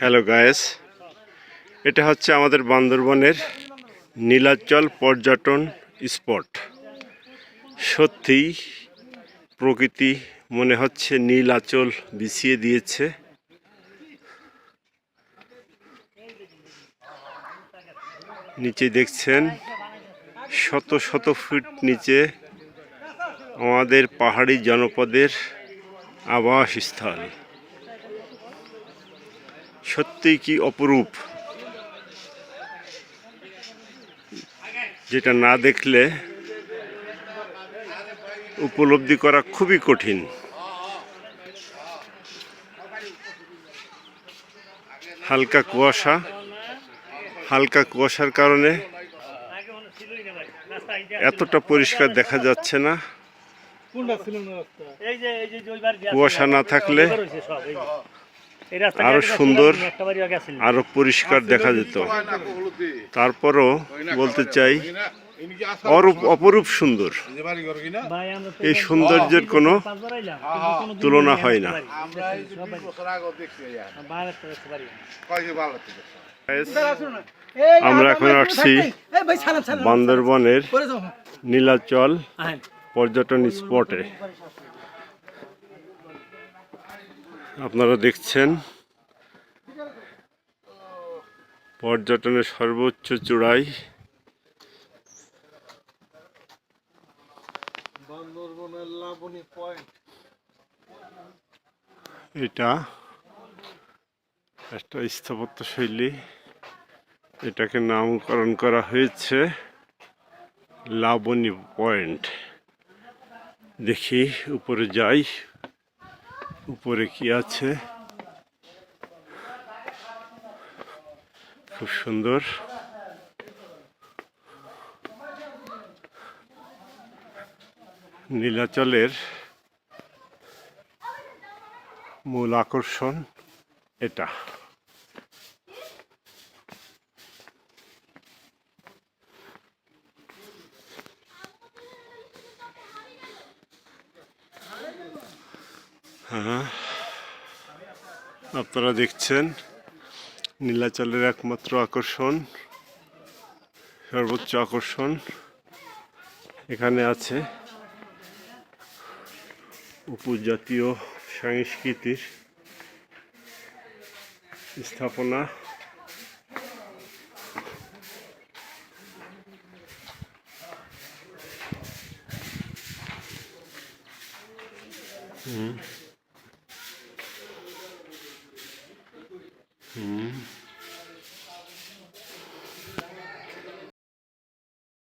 Hello guys এটা হচ্ছে আমাদের বান্দরবনের নীলাচল পর্যটন স্পট। সত্যিই প্রকৃতি মনে হচ্ছে নীল আঁচল বিছিয়ে দিয়েছে। নিচে দেখছেন, শত শত ফুট নিচে আমাদের পাহাড়ি জনপদের আবাসস্থল। সত্যি কি অপরূপ? যেটা না দেখলে উপলব্ধি করা খুবই কঠিন। হালকা কুয়াশা হালকা কুয়াশার কারণে এতটা পরিষ্কার দেখা যাচ্ছে না। এই যে এই যে যে ওইবার যে কুয়াশা না থাকলে এবার হইছে সব, এই যে। এই রাস্তা আরও সুন্দর। আরও পরিষ্কার দেখা যেত তারপরও বলতে চাই অরূপ অপরূপ সুন্দর এই সৌন্দর্যের কোনো তুলনা হয় না। আমরা এখন আসছি বান্দরবনের নীলাচল পর্যটন স্পটে আপনারা দেখছেন পর্যটনের সর্বোচ্চ চূড়াই। এটা একটা স্থাপত্য শৈলী এটাকে নামকরণ করা হয়েছে লাবণী পয়েন্ট। দেখি উপরে যাই। উপরে কি আছে? খুব সুন্দর। নীলাচলের মূল আকর্ষণ এটা। হ্যাঁ। আপনারা দেখছেন নীলাচলের একমাত্র আকর্ষণ সর্বোচ্চ আকর্ষণ এখানে আছে উপজাতীয় সংস্কৃতির স্থাপনা। হুম। Mm.